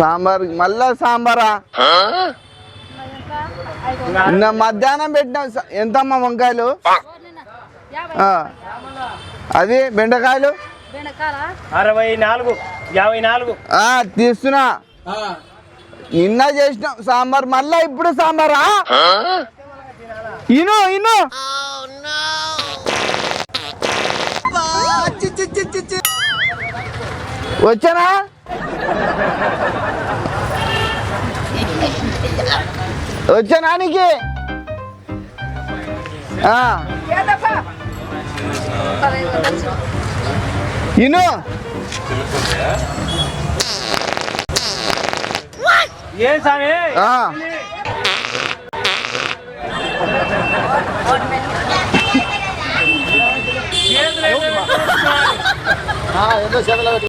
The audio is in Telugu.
సాంబార్ మళ్ళా సాంబారా? నిన్న మధ్యాహ్నం పెట్టిన ఎంతమ్మా వంకాయలు? ఆ. అది బెండకాయలు? అరవై నాలుగు యాభై నాలుగు ఆ, తీస్తున్నా నిన్న చేసిన సాంబార్ మళ్ళా ఇప్పుడు సాంబారా? ఇను ఇను. వచ్చానా? వచ్చానా నీకు ఆ, ఇను. ఏం స్వామి ఆ. చేతులు